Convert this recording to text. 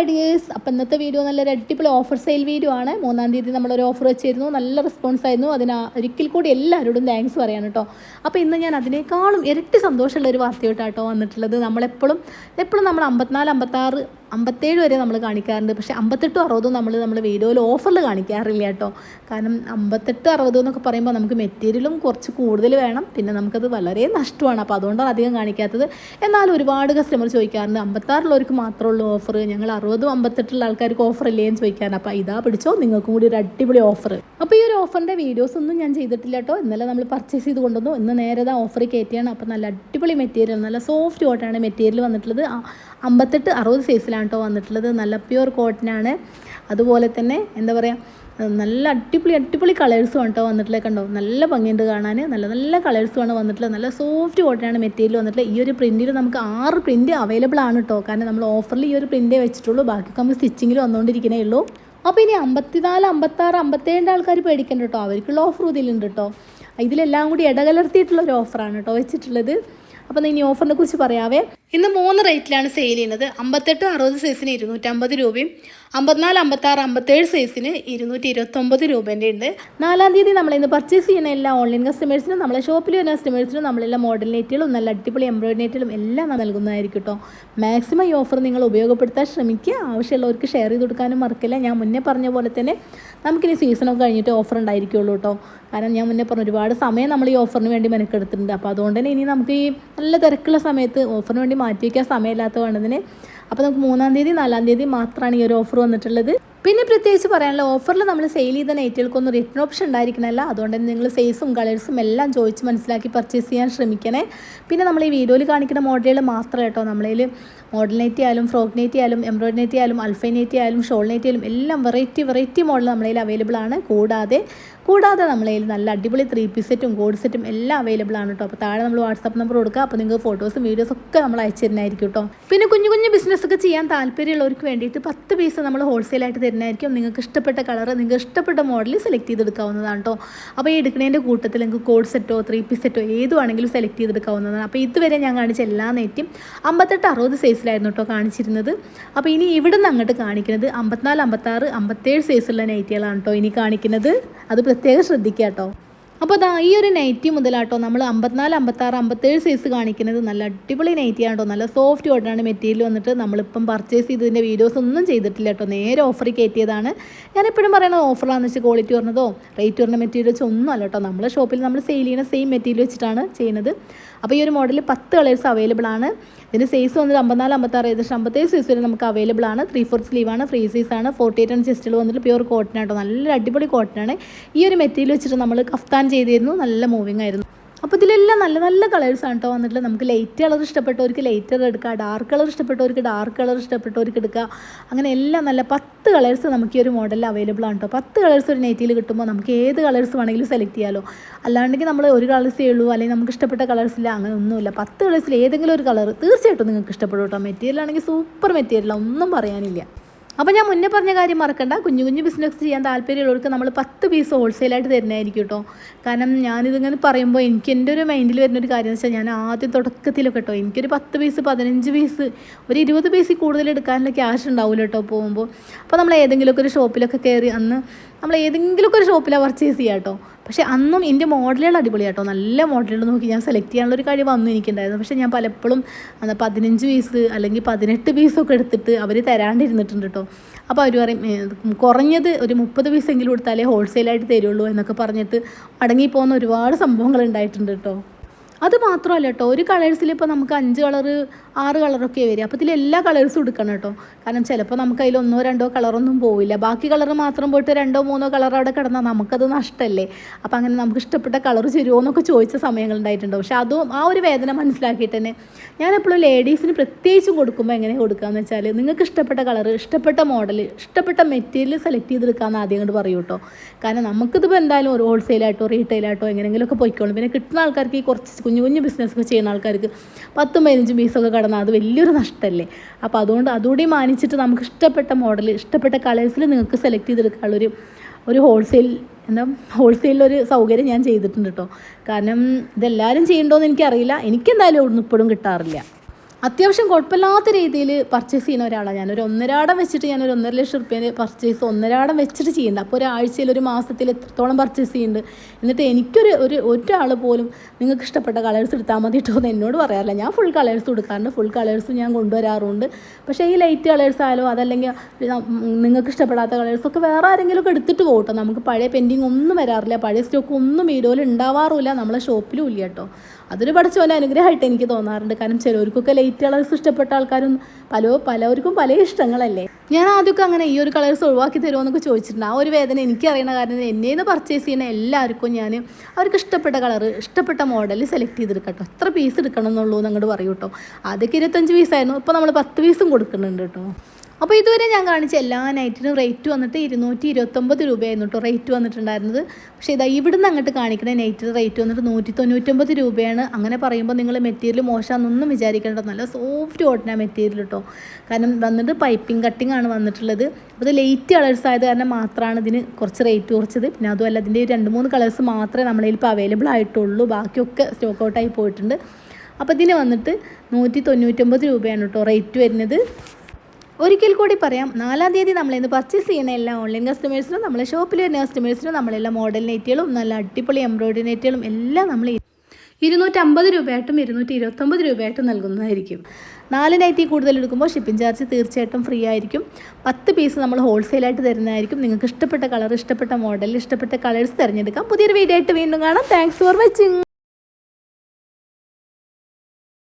ഐഡിയേഴ്സ് അപ്പം ഇന്നത്തെ വീഡിയോ നല്ലൊരു അടിപൊളി ഓഫർ സെയിൽ വീഡിയോ ആണ്. മൂന്നാം തീയതി നമ്മളൊരു ഓഫർ വെച്ചിരുന്നു. നല്ല റെസ്പോൺസ് ആയിരുന്നു. അതിന് ഒരിക്കൽ കൂടി എല്ലാവരോടും താങ്ക്സ് പറയാൻ കേട്ടോ അപ്പോൾ ഇന്ന് ഞാൻ അതിനേക്കാളും ഇരട്ടി സന്തോഷമുള്ള ഒരു വാർത്തയോട്ടാട്ടോ വന്നിട്ടുള്ളത്. നമ്മളെപ്പോഴും എപ്പോഴും നമ്മൾ അമ്പത്തിനാല് അമ്പത്താറ് അമ്പത്തേഴ് വരെ നമ്മൾ കാണിക്കാറുണ്ട്. പക്ഷേ അമ്പത്തെട്ടും അറുപതും നമ്മൾ നമ്മൾ വീഡിയോയിൽ ഓഫറിൽ കാണിക്കാറില്ല കേട്ടോ. കാരണം അമ്പത്തെട്ട് അറുപത് എന്നൊക്കെ പറയുമ്പോൾ നമുക്ക് മെറ്റീരിയലും കുറച്ച് കൂടുതൽ വേണം. പിന്നെ നമുക്കത് വളരെ നഷ്ടമാണ്. അപ്പോൾ അതുകൊണ്ടാണ് അധികം കാണിക്കാത്തത്. എന്നാൽ ഒരുപാട് കസ്റ്റമർ ചോദിക്കാറുണ്ട്. അമ്പത്താറുള്ളവർക്ക് മാത്രമേ ഉള്ളൂ ഓഫർ ഞങ്ങൾ അറുപതും അമ്പത്തെട്ടുള്ള ആൾക്കാർക്ക് ഓഫർ ഇല്ലേ എന്ന് ചോദിക്കാറുണ്ട്. അപ്പോൾ ഇതാ പിടിച്ചോ നിങ്ങൾക്കും കൂടി ഒരു അടിപൊളി ഓഫർ അപ്പോൾ ഈ ഒരു ഓഫറിന്റെ വീഡിയോസ് ഒന്നും ഞാൻ ചെയ്തിട്ടില്ല കേട്ടോ. ഇന്നലെ നമ്മൾ പർച്ചേസ് ചെയ്ത് കൊണ്ടുവന്നു. ഇന്ന് നേരെ ഇതാ ഓഫർ കയറ്റിയാണ് അപ്പോൾ നല്ല അടിപൊളി മെറ്റീരിയൽ നല്ല സോഫ്റ്റ് കോട്ടാണ് മെറ്റീരിയൽ വന്നിട്ടുള്ളത്. അമ്പത്തെട്ട് അറുപത് സൈസിലാണ് കേട്ടോ വന്നിട്ടുള്ളത്. നല്ല പ്യുവർ കോട്ടനാണ് അതുപോലെ തന്നെ എന്താ പറയുക നല്ല അടിപൊളി അടിപൊളി കളേഴ്സും കേട്ടോ വന്നിട്ടുള്ളത് കണ്ടോ? നല്ല ഭംഗിയുണ്ട് കാണാൻ. നല്ല നല്ല കളേഴ്സുമാണ് വന്നിട്ടുള്ളത്. നല്ല സോഫ്റ്റ് കോട്ടനാണ് മെറ്റീരിയൽ വന്നിട്ടുള്ളത്. ഈ ഒരു പ്രിന്റിൽ നമുക്ക് ആറ് പ്രിന്റ് അവൈലബിൾ ആണ് കേട്ടോ കാരണം നമ്മൾ ഓഫറിൽ ഈ ഒരു പ്രിന്റേ വെച്ചിട്ടുള്ളൂ. ബാക്കിയൊക്കെ നമ്മൾ സ്റ്റിച്ചിങ്ങിൽ വന്നുകൊണ്ടിരിക്കുന്നേ ഉള്ളൂ. അപ്പോൾ ഇനി അമ്പത്തിനാല് അമ്പത്താറ് അമ്പത്തേഴ് ആൾക്കാർ പേടിക്കണ്ട കേട്ടോ അവർക്കുള്ള ഓഫർ ഇതിലുണ്ട് കേട്ടോ ഇതിലെല്ലാം കൂടി ഇടകലർത്തിയിട്ടുള്ള ഒരു ഓഫറാണ് കേട്ടോ വെച്ചിട്ടുള്ളത്. അപ്പോൾ ഇനി ഓഫറിനെ കുറിച്ച് പറയാവേ. ഇന്ന് മൂന്ന് റേറ്റിലാണ് സെയിൽ ചെയ്യുന്നത്. അമ്പത്തെട്ട് അറുപത് സൈസിന് ഇരുന്നൂറ്റമ്പത് രൂപയും അമ്പത്തിനാല് അമ്പത്താറ് അമ്പത്തേഴ് സൈസിന് ഇരുന്നൂറ്റി ഇരുപത്തൊമ്പത് രൂപേന്റെ ഉണ്ട്. നാലാം തീയതി നമ്മൾ ഇന്ന് പർച്ചേസ് ചെയ്യുന്ന എല്ലാ ഓൺലൈൻ കസ്റ്റമേഴ്സിനും നമ്മളെ ഷോപ്പിൽ വരുന്ന കസ്റ്റമേഴ്സിനും നമ്മളെല്ലാം മോഡൽ നെറ്റുകളും നല്ല അടിപൊളി എംബ്രോയിഡറി നെറ്റുകളും എല്ലാം നൽകുന്നതായിരിക്കും കേട്ടോ. മാക്സിമം ഈ ഓഫർ നിങ്ങൾ ഉപയോഗപ്പെടുത്താൻ ശ്രമിക്കുക. ആവശ്യമുള്ളവർക്ക് ഷെയർ ചെയ്ത് കൊടുക്കാനും മറക്കില്ല. ഞാൻ മുന്നേ പറഞ്ഞ പോലെ തന്നെ നമുക്കിനി സീസണൊക്കെ കഴിഞ്ഞിട്ട് ഓഫർ ഉണ്ടായിരിക്കുള്ളൂ കേട്ടോ. കാരണം ഞാൻ മുന്നേ പറഞ്ഞു ഒരുപാട് സമയം നമ്മൾ ഈ ഓഫറിന് വേണ്ടി മെനക്കെടുത്തിട്ടുണ്ട്. അപ്പോൾ അതുകൊണ്ട് തന്നെ ഇനി നമുക്ക് ഈ നല്ല തിരക്കുള്ള സമയത്ത് ഓഫറിന് വേണ്ടി മാറ്റി വയ്ക്കാൻ സമയമില്ലാത്ത കൊണ്ടതിന്. അപ്പോൾ നമുക്ക് മൂന്നാം തീയതി നാലാം തീയതി മാത്രമാണ് ഈ ഒരു ഓഫർ വന്നിട്ടുള്ളത്. പിന്നെ പ്രത്യേകിച്ച് പറയാനുള്ള ഓഫറിൽ നമ്മൾ സെയിൽ ചെയ്ത നൈറ്റുകൾക്കൊന്നും റിട്ടേൺ ഓപ്ഷൻ ഉണ്ടായിരിക്കണമല്ല അതുകൊണ്ട് തന്നെ നിങ്ങൾ സൈസും കളേഴ്സും എല്ലാം ചോദിച്ച് മനസ്സിലാക്കി പർച്ചേസ് ചെയ്യാൻ ശ്രമിക്കണേ. പിന്നെ നമ്മൾ ഈ വീഡിയോയിൽ കാണിക്കുന്ന മോഡലുകൾ മാത്രമേ കേട്ടോ. നമ്മളതിൽ മോഡൽ നൈറ്റി ആയാലും ഫ്രോക്ക് നൈറ്റി ആയാലും എംബ്രോയിഡ് നൈറ്റി ആയാലും അൽഫൈ നൈറ്റി ആയാലും ഷോൾ നൈറ്റി ആയാലും എല്ലാം വെറൈറ്റി വെറൈറ്റി മോഡൽ നമ്മളിൽ അവൈലബിൾ ആണ്. കൂടാതെ കൂടാതെ നമ്മളതിൽ നല്ല അടിപൊളി ത്രീ പീസ് സെറ്റും കോഡ് സെറ്റും എല്ലാം അവൈലബിൾ ആണ് കേട്ടോ. അപ്പോൾ താഴെ നമ്മൾ വാട്സാപ്പ് നമ്പർ കൊടുക്കുക അപ്പോൾ നിങ്ങൾക്ക് ഫോട്ടോസും വീഡിയോസും ഒക്കെ നമ്മൾ അയച്ചു തരുന്നതായിരിക്കും കേട്ടോ. പിന്നെ കുഞ്ഞു കുഞ്ഞു ബിസിനസ്സൊക്കെ ചെയ്യാൻ താല്പര്യമുള്ളവർക്ക് വേണ്ടിയിട്ട് പത്ത് പീസ് നമ്മൾ ഹോൾസെയിലായിട്ട് തരുന്നതായിരിക്കും നിങ്ങൾക്ക് ഇഷ്ടപ്പെട്ട കളർ നിങ്ങൾക്ക് ഇഷ്ടപ്പെട്ട മോഡൽ സെലക്ട് ചെയ്തെടുക്കാവുന്നതാണ് കേട്ടോ അപ്പോൾ ഈ എടുക്കുന്നതിന്റെ കൂട്ടത്തിൽ നിങ്ങൾക്ക് കോഡ് സെറ്റോ ത്രീ പീസ് സെറ്റോ ഏത് വേണമെങ്കിലും സെലക്ട് ചെയ്തെടുക്കാവുന്നതാണ്. അപ്പോൾ ഇതുവരെ ഞാൻ കാണിച്ച എല്ലാ നെറ്റും അമ്പത്തെട്ട് അറുപത് സൈസിലായിരുന്നു കേട്ടോ കാണിച്ചിരുന്നത്. അപ്പോൾ ഇനി ഇവിടെ നിന്ന് അങ്ങോട്ട് കാണിക്കുന്നത് അമ്പത്തിനാല് അമ്പത്താറ് അമ്പത്തേഴ് സൈസുള്ള നൈറ്റികളാണ് കേട്ടോ ഇനി കാണിക്കുന്നത്. അത് പ്രത്യേകം ശ്രദ്ധിക്കുക കേട്ടോ അപ്പോൾ അതാ ഈ ഒരു നൈറ്റി മുതലാട്ടോ നമ്മൾ അമ്പത്തിനാല് അമ്പത്താറ് അമ്പത്തേഴ് സൈസ് കാണിക്കുന്നത് നല്ല അടിപൊളി നൈറ്റി ആണോ നല്ല സോഫ്റ്റ് ഓട്ടാണ് മെറ്റീരിയൽ വന്നിട്ട് നമ്മളിപ്പം പർച്ചേസ് ചെയ്തതിന്റെ വീഡിയോസ് ഒന്നും ചെയ്തിട്ടില്ല കേട്ടോ നേരെ ഓഫറിൽ കയറ്റിയതാണ്. ഞാൻ എപ്പോഴും പറയുന്നത് ഓഫറാണെന്ന് വെച്ചാൽ ക്വാളിറ്റി പറഞ്ഞതോ റേറ്റ് പറഞ്ഞ മെറ്റീരിയൽ വെച്ച് ഒന്നും അല്ല കേട്ടോ നമ്മളെ ഷോപ്പിൽ നമ്മൾ സെയിൽ ചെയ്യുന്ന സെയിം മെറ്റീരിയൽ വെച്ചിട്ടാണ് ചെയ്യുന്നത്. അപ്പോൾ ഈ ഒരു മോഡൽ പത്ത് കളേഴ്സ് അവൈലബിൾ ആണ്. ഇതിന്റെ സൈസ് വന്നിട്ട് അമ്പത്തിനാല് അമ്പത്താറ് ഏകദേശം അമ്പത്തേഴ് സൈസ് വരെ നമുക്ക് അവൈലബിൾ ആണ്. ത്രീ സ്ലീവ് ആണ് ഫ്രീ സൈസ് ആണ് ഫോർട്ടി എയ്റ്റ് ആണ് ചെസ്റ്റിൽ വന്നിട്ട് പ്യൂർ കോട്ടൺ ആട്ടോ. നല്ല അടിപൊളി കോട്ടൺ ആണ്. ഈ ഒരു മെറ്റീരിയൽ വെച്ചിട്ട് നമ്മൾ കഫ്താൻ ചെയ്തിരുന്നു. നല്ല മൂവിങ് ആയിരുന്നു. അപ്പോൾ ഇതിലെല്ലാം നല്ല നല്ല കളേഴ്സ് ആണ് കേട്ടോ വന്നിട്ട് നമുക്ക് ലൈറ്റ് കളർ ഇഷ്ടപ്പെട്ടവർക്ക് ലൈറ്റ് കളർ എടുക്കുക ഡാർക്ക് കളർ ഇഷ്ടപ്പെട്ടവർക്ക് ഡാർക്ക് കളർ ഇഷ്ടപ്പെട്ടവർക്ക് എടുക്കുക അങ്ങനെ എല്ലാം നല്ല പത്ത് കളേഴ്സ് നമുക്ക് ഈ ഒരു മോഡലിൽ അവൈലബിൾ ആണ് കേട്ടോ പത്ത് കളേഴ്സ് ഒരു നെറ്റിയിൽ കിട്ടുമ്പോൾ നമുക്ക് ഏത് കളേഴ്സ് വേണമെങ്കിലും സെലക്ട് ചെയ്യാമല്ലോ അല്ലാണ്ടെങ്കിൽ നമ്മൾ ഒരു കളേഴ്സേ ഉള്ളൂ അല്ലെങ്കിൽ നമുക്ക് ഇഷ്ടപ്പെട്ട കളേഴ്സ് ഇല്ല അങ്ങനെ ഒന്നുമില്ല. പത്ത് കളേഴ്സിൽ ഏതെങ്കിലും ഒരു കളർ തീർച്ചയായിട്ടും നിങ്ങൾക്ക് ഇഷ്ടപ്പെടും കേട്ടോ മെറ്റീരിയൽ ആണെങ്കിൽ സൂപ്പർ മെറ്റീരിയൽ ഒന്നും പറയാനില്ല. അപ്പോൾ ഞാൻ മുന്നേ പറഞ്ഞ കാര്യം മറക്കണ്ട. കുഞ്ഞു കുഞ്ഞു ബിസിനസ് ചെയ്യാൻ താല്പര്യമുള്ളവർക്ക് നമ്മൾ പത്ത് പീസ് ഹോൾസെയിലായിട്ട് തരുന്നതായിരിക്കും കേട്ടോ കാരണം ഞാനിതിങ്ങനെ പറയുമ്പോൾ എനിക്ക് എന്റെ ഒരു മൈൻഡിൽ വരുന്ന ഒരു കാര്യം എന്ന് വെച്ചാൽ ഞാൻ ആദ്യം തുടക്കത്തിലൊക്കെ കേട്ടോ എനിക്കൊരു പത്ത് പീസ് പതിനഞ്ച് പീസ് ഒരു ഇരുപത് പീസിൽ കൂടുതൽ എടുക്കാനുള്ള ക്യാഷ് ഉണ്ടാവില്ല കേട്ടോ പോകുമ്പോൾ അപ്പോൾ നമ്മൾ ഏതെങ്കിലുമൊക്കെ ഒരു ഷോപ്പിലൊക്കെ കയറി അന്ന് നമ്മൾ ഏതെങ്കിലുമൊക്കെ ഒരു ഷോപ്പിലാണ് പർച്ചേസ് ചെയ്യുക കേട്ടോ പക്ഷേ അന്നും എന്റെ മോഡലുകൾ അടിപൊളിയാട്ടോ. നല്ല മോഡലുകൾ നോക്കി ഞാൻ സെലക്ട് ചെയ്യാനുള്ള ഒരു കഴിവ് അന്നും എനിക്കുണ്ടായിരുന്നു. പക്ഷേ ഞാൻ പലപ്പോഴും എന്താ പതിനഞ്ച് പീസ് അല്ലെങ്കിൽ പതിനെട്ട് പീസൊക്കെ എടുത്തിട്ട് അവർ തരാണ്ടിരുന്നിട്ടുണ്ട് കേട്ടോ അപ്പോൾ അവർ പറയും "ഏ, കുറഞ്ഞത് ഒരു മുപ്പത് പീസെങ്കിലും കൊടുത്താലേ ഹോൾസെയിലായിട്ട് തരുള്ളൂ എന്നൊക്കെ പറഞ്ഞിട്ട് മടങ്ങിപ്പോകുന്ന ഒരുപാട് സംഭവങ്ങൾ ഉണ്ടായിട്ടുണ്ട് കേട്ടോ അത് മാത്രമല്ല കേട്ടോ ഒരു കളേഴ്സിൽ ഇപ്പോൾ നമുക്ക് അഞ്ച് കളറ് ആറ് കളറൊക്കെ വരിക. അപ്പോൾ ഇതിൽ എല്ലാ കളേഴ്സും എടുക്കണം കേട്ടോ കാരണം ചിലപ്പോൾ നമുക്ക് അതിൽ ഒന്നോ രണ്ടോ കളറൊന്നും പോവില്ല. ബാക്കി കളർ മാത്രം പോയിട്ട് രണ്ടോ മൂന്നോ കളർ അവിടെ കിടന്നാൽ നമുക്കത് നഷ്ടമല്ലേ അപ്പോൾ അങ്ങനെ നമുക്ക് ഇഷ്ടപ്പെട്ട കളർ ചേരുമോ എന്നൊക്കെ ചോദിച്ച സമയങ്ങളുണ്ടായിട്ടുണ്ട് പക്ഷെ അതും ആ ഒരു വേദന മനസ്സിലാക്കിയിട്ട് തന്നെ ഞാൻ എപ്പോഴും ലേഡീസിന് പ്രത്യേകിച്ചും കൊടുക്കുമ്പോൾ എങ്ങനെ കൊടുക്കുകയെന്ന് വെച്ചാൽ നിങ്ങൾക്ക് ഇഷ്ടപ്പെട്ട കളർ ഇഷ്ടപ്പെട്ട മോഡൽ ഇഷ്ടപ്പെട്ട മെറ്റീരിയൽ സെലക്ട് ചെയ്തെടുക്കാമെന്ന് ആദ്യം കൊണ്ട് പറയൂ കേട്ടോ കാരണം നമുക്കിതിപ്പോൾ എന്തായാലും ഒരു ഹോൾസെയിലായിട്ടോ റീറ്റെയിലായിട്ടോ എങ്ങനെയെങ്കിലുമൊക്കെ പോയിക്കോളും. പിന്നെ കിട്ടുന്ന ആൾക്കാർക്ക് ഈ കുറച്ച് കുഞ്ഞു കുഞ്ഞു ബിസിനസ് ഒക്കെ ചെയ്യുന്ന ആൾക്കാർക്ക് പത്തും പതിനഞ്ചും പീസൊക്കെ കടന്നാൽ അത് വലിയൊരു നഷ്ടമല്ലേ അപ്പോൾ അതുകൊണ്ട് അതുകൂടി മാനിച്ചിട്ട് നമുക്ക് ഇഷ്ടപ്പെട്ട മോഡൽ ഇഷ്ടപ്പെട്ട കളേഴ്സിൽ നിങ്ങൾക്ക് സെലക്ട് ചെയ്തെടുക്കാനുള്ളൊരു ഒരു ഹോൾസെയിൽ എന്താ ഹോൾസെയിലൊരു സൗകര്യം ഞാൻ ചെയ്തിട്ടുണ്ട് കേട്ടോ കാരണം ഇതെല്ലാവരും ചെയ്യണ്ടോയെന്ന് എനിക്കറിയില്ല. എനിക്കെന്തായാലും ഇവിടുന്ന് ഇപ്പോഴും കിട്ടാറില്ല. അത്യാവശ്യം കുഴപ്പമില്ലാത്ത രീതിയിൽ പർച്ചേസ് ചെയ്യുന്ന ഒരാളാണ്. ഞാനൊരു ഒന്നരാടം വെച്ചിട്ട് ഞാനൊരു ഒന്നര ലക്ഷം റുപ്യേന്റെ പർച്ചേസ് ഒന്നരാടം വെച്ചിട്ട് ചെയ്യുന്നുണ്ട് അപ്പോൾ ഒരാഴ്ചയിൽ ഒരു മാസത്തിൽ എത്രത്തോളം പർച്ചേസ് ചെയ്യുന്നുണ്ട്. എന്നിട്ട് എനിക്കൊരു ഒരു ഒരാൾ പോലും നിങ്ങൾക്ക് ഇഷ്ടപ്പെട്ട കളേഴ്സ് എടുത്താൽ മതി കേട്ടോ എന്ന് എന്നോട് പറയാറില്ല. ഞാൻ ഫുൾ കളേഴ്സ് കൊടുക്കാറുണ്ട്. ഫുൾ കളേഴ്സും ഞാൻ കൊണ്ടുവരാറുണ്ട്. പക്ഷേ ഈ ലൈറ്റ് കളേഴ്സ് ആയാലും അതല്ലെങ്കിൽ നിങ്ങൾക്ക് ഇഷ്ടപ്പെടാത്ത കളേഴ്സൊക്കെ വേറെ ആരെങ്കിലും ഒക്കെ എടുത്തിട്ട് പോകട്ടോ. നമുക്ക് പഴയ പെൻഡിങ് ഒന്നും വരാറില്ല. പഴയ സ്റ്റോക്ക് ഒന്നും വീഡിയോയിൽ ഉണ്ടാവാറില്ല നമ്മളെ ഷോപ്പിലും ഇല്ല കേട്ടോ. അതൊരു പഠിച്ചോനെ അനുഗ്രഹമായിട്ട് എനിക്ക് തോന്നാറുണ്ട്. കാരണം ചിലവർക്കൊക്കെ ലൈറ്റ് കളേഴ്സ് ഇഷ്ടപ്പെട്ട ആൾക്കാരും പല പലവർക്കും പല ഇഷ്ടങ്ങളല്ലേ? ഞാൻ ആദ്യമൊക്കെ അങ്ങനെ ഈ ഒരു കളേഴ്സ് ഒഴിവാക്കി തരുമോ എന്നൊക്കെ ചോദിച്ചിട്ടുണ്ട്. ആ ഒരു വേദന എനിക്ക് അറിയണ കാരണം എന്നെ പർച്ചേസ് ചെയ്യുന്ന എല്ലാവർക്കും ഞാൻ അവർക്ക് ഇഷ്ടപ്പെട്ട കളർ ഇഷ്ടപ്പെട്ട മോഡൽ സെലക്ട് ചെയ്തെടുക്കട്ടോ. എത്ര പീസ് എടുക്കണം എന്നുള്ളൂ എന്ന് അങ്ങോട്ട് പറയൂ കേട്ടോ ആദ്യമൊക്കെ ഇരുപത്തഞ്ച് പീസായിരുന്നു ഇപ്പോൾ നമ്മൾ പത്ത് പീസും കൊടുക്കുന്നുണ്ട് കേട്ടോ. അപ്പോൾ ഇതുവരെ ഞാൻ കാണിച്ച എല്ലാ നൈറ്റിനും റേറ്റ് വന്നിട്ട് ഇരുന്നൂറ്റി ഇരുപത്തൊമ്പത് രൂപയായിരുന്നു കേട്ടോ റേറ്റ് വന്നിട്ടുണ്ടായിരുന്നത്. പക്ഷേ ഇതാ ഇവിടുന്ന് അങ്ങോട്ട് കാണിക്കുന്ന നൈറ്റിന് റേറ്റ് വന്നിട്ട് നൂറ്റി തൊണ്ണൂറ്റൊമ്പത് രൂപയാണ്. അങ്ങനെ പറയുമ്പോൾ നിങ്ങൾ മെറ്റീരിയൽ മോശമാണെന്നൊന്നും വിചാരിക്കേണ്ട. നല്ല സോഫ്റ്റ് ഓട്ടന മെറ്റീരിയൽ കേട്ടോ കാരണം വന്നിട്ട് പൈപ്പിംഗ് കട്ടിംഗ് ആണ് വന്നിട്ടുള്ളത്. അപ്പോൾ ഇത് ലേറ്റ് കളേഴ്സ് ആയത് കാരണം മാത്രമാണ് ഇതിന് കുറച്ച് റേറ്റ് കുറച്ചത്. പിന്നെ അതുമല്ല അതിന്റെ രണ്ട് മൂന്ന് കളേഴ്സ് മാത്രമേ നമ്മളതിൽ ഇപ്പോൾ അവൈലബിൾ ആയിട്ടുള്ളൂ. ബാക്കിയൊക്കെ സ്റ്റോക്ക് ഔട്ടായി പോയിട്ടുണ്ട്. അപ്പോൾ ഇതിന് വന്നിട്ട് നൂറ്റി തൊണ്ണൂറ്റൊമ്പത് രൂപയാണ് കേട്ടോ റേറ്റ് വരുന്നത്. ഒരിക്കൽ കൂടി പറയാം നാലാം തീയതി നമ്മൾ നമ്മളിന്ന് പർച്ചേസ് ചെയ്യുന്ന എല്ലാ ഓൺലൈൻ കസ്റ്റമേഴ്സിനും നമ്മളെ വരുന്ന കസ്റ്റമേഴ്സിനും നമ്മളെല്ലാം മോഡൽ നെറ്റുകളും നല്ല അടിപൊളി എംബ്രോയിഡറി നെറ്റുകളും എല്ലാം നമ്മൾ ഇരുന്നൂറ്റമ്പത് രൂപയായിട്ടും ഇരുന്നൂറ്റി ഇരുപത്തൊമ്പത് രൂപയായിട്ടും നൽകുന്നതായിരിക്കും. നാല് നൈറ്റി കൂടുതൽ എടുക്കുമ്പോൾ ഷിപ്പിംഗ് ചാർജ് തീർച്ചയായിട്ടും ഫ്രീ ആയിരിക്കും. പത്ത് പീസ് നമ്മൾ ഹോൾസെയിലായിട്ട് തരുന്നതായിരിക്കും. നിങ്ങൾക്ക് ഇഷ്ടപ്പെട്ട കളർ ഇഷ്ടപ്പെട്ട മോഡൽ ഇഷ്ടപ്പെട്ട കളേഴ്സ് തിരഞ്ഞെടുക്കാം. പുതിയൊരു വീഡിയോ ആയിട്ട് വീണ്ടും കാണാം. Thanks for watching